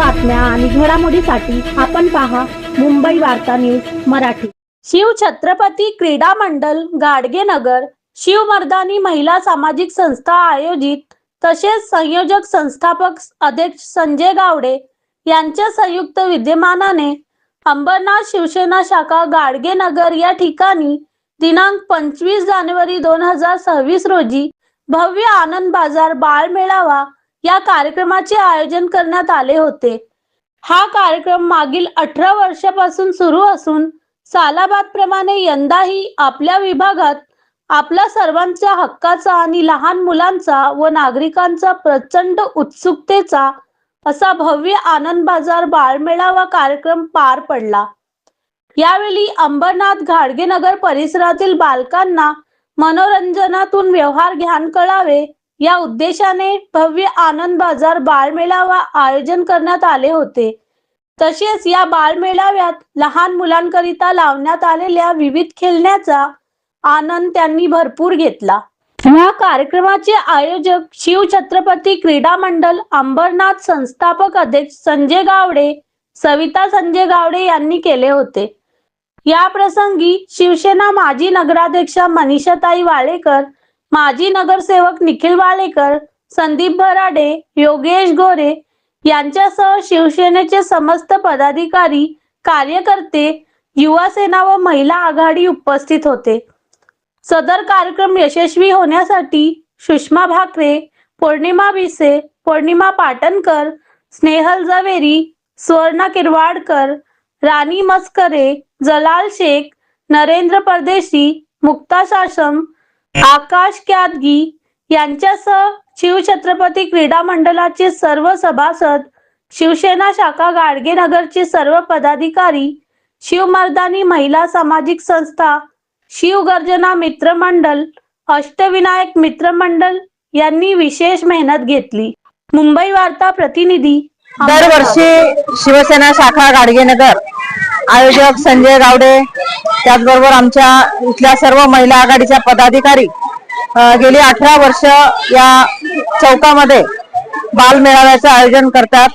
आणि घडामोडीसाठी आपण पहा मुंबई वार्ता न्यूज मराठी. शिव छत्रपती क्रीडा मंडळ गाडगेनगर शिवमर्दानी महिला सामाजिक संस्था आयोजित तसेच संयोजक संस्थापक अध्यक्ष संजय गावडे यांच्या संयुक्त विद्यमानाने अंबरनाथ शिवसेना शाखा गाडगेनगर या ठिकाणी दिनांक पंचवीस जानेवारी दोन हजार सव्वीस रोजी भव्य आनंद बाजार बाळ मेळावा या कार्यक्रमाचे आयोजन करण्यात आले होते. हा कार्यक्रम मागील अठरा वर्षापासून सुरू असून सालाबाद प्रमाणे यंदाही आपल्या विभागात आपल्या सर्वांच्या हक्काचा आणि लहान मुलांचा व नागरिकांचा प्रचंड उत्सुकतेचा असा भव्य आनंद बाजार बाळमेळावा कार्यक्रम पार पडला. यावेळी अंबरनाथ घाडगेनगर परिसरातील बालकांना मनोरंजनातून व्यवहार ज्ञान कळावे या उद्देशाने भव्य आनंद बाजार बाळमेळावा आयोजन करण्यात आले होते. तसेच या बाळमेळाव्यात लहान मुलांकरिता लावण्यात आलेल्या विविध खेळण्याचा आनंद त्यांनी भरपूर घेतला. या कार्यक्रमाचे आयोजक शिव छत्रपती क्रीडा मंडल अंबरनाथ संस्थापक अध्यक्ष संजय गावडे सविता संजय गावडे यांनी केले होते. या प्रसंगी शिवसेना माजी नगराध्यक्षा मनीषाताई वाळेकर माजी नगरसेवक निखिल वालेकर संदीप भराडे योगेश गोरे यांच्यासह शिवसेनेचे समस्त पदाधिकारी कार्यकर्ते युवा सेना व महिला आघाडी उपस्थित होते. सदर कार्यक्रम यशस्वी होण्यासाठी सुषमा भाकरे पौर्णिमा भिसे पौर्णिमा पाटणकर स्नेहल जवेरी सुवर्णा किरवाडकर राणी मस्करे जलाल शेख नरेंद्र परदेशी मुक्ता शासम आकाश क्यादगी यांच्यासह शिवछत्रपती क्रीडा मंडळाचे सर्व सभासद शिवसेना शाखा गाडगेनगरचे सर्व पदाधिकारी शिवमर्दानी महिला सामाजिक संस्था शिवगर्जना मित्र मंडळ अष्टविनायक मित्र मंडळ यांनी विशेष मेहनत घेतली. मुंबई वार्ता प्रतिनिधी दरवर्षी शिवसेना शाखा गाडगेनगर आयोजक संजय गावडे त्याचबरोबर आमच्या इथल्या सर्व महिला आघाडीच्या पदाधिकारी गेली अठरा वर्ष या चौकामध्ये बालमेळाव्याचं आयोजन करतात.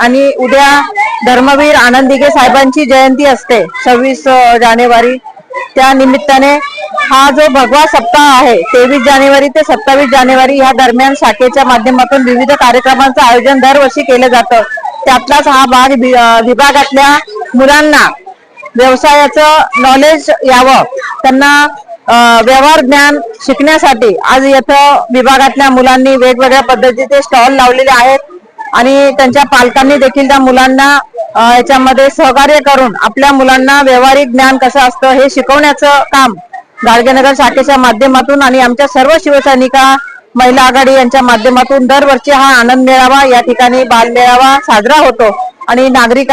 आणि उद्या धर्मवीर आनंदिगे साहेबांची जयंती असते सव्वीस जानेवारी. त्या निमित्ताने हा जो भगवा सप्ताह आहे तेवीस जानेवारी ते सत्तावीस जानेवारी या दरम्यान शाखेच्या माध्यमातून विविध कार्यक्रमांचं आयोजन दरवर्षी केलं जातं. त्यातलाच हा भाग वि- विभागातल्या मुलांना व्यवसायाचं नॉलेज यावं. त्यांना व्यवहार ज्ञान शिकण्यासाठी आज येथं विभागातल्या मुलांनी वेगवेगळ्या पद्धतीचे स्टॉल लावलेले आहेत आणि त्यांच्या पालकांनी देखील त्या मुलांना याच्यामध्ये सहकार्य करून आपल्या मुलांना व्यवहारिक ज्ञान कसं असतं हे शिकवण्याचं काम गाडगेनगर शाखेच्या माध्यमातून आणि आमच्या सर्व शिवसैनिका महिला आघाडी यांच्या माध्यमातून दरवर्षी हा आनंद मेळावा या ठिकाणी बाल मेळावा साजरा होतो. आणि नागरिक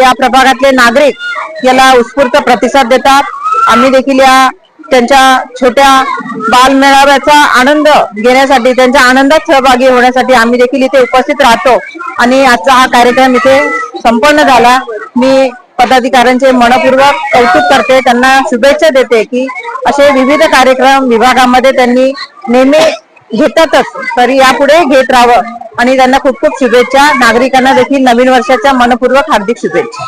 या प्रभागातले नागरिक याला उत्स्फूर्त प्रतिसाद देतात. आम्ही देखील या त्यांच्या छोट्या बाल मेळाव्याचा आनंद घेण्यासाठी त्यांच्या आनंदात सहभागी होण्यासाठी आम्ही देखील इथे उपस्थित राहतो. आणि आजचा हा कार्यक्रम इथे संपन्न झाला. मी पदाधिकाऱ्यांचे मनपूर्वक कौतुक करते. त्यांना शुभेच्छा देते की असे विविध कार्यक्रम विभागामध्ये त्यांनी नेहमी घेतातच. तरी यापुढे घेत राहावं. आणि त्यांना खूप खूप शुभेच्छा. नागरिकांना देखील नवीन वर्षाच्या मनपूर्वक हार्दिक शुभेच्छा.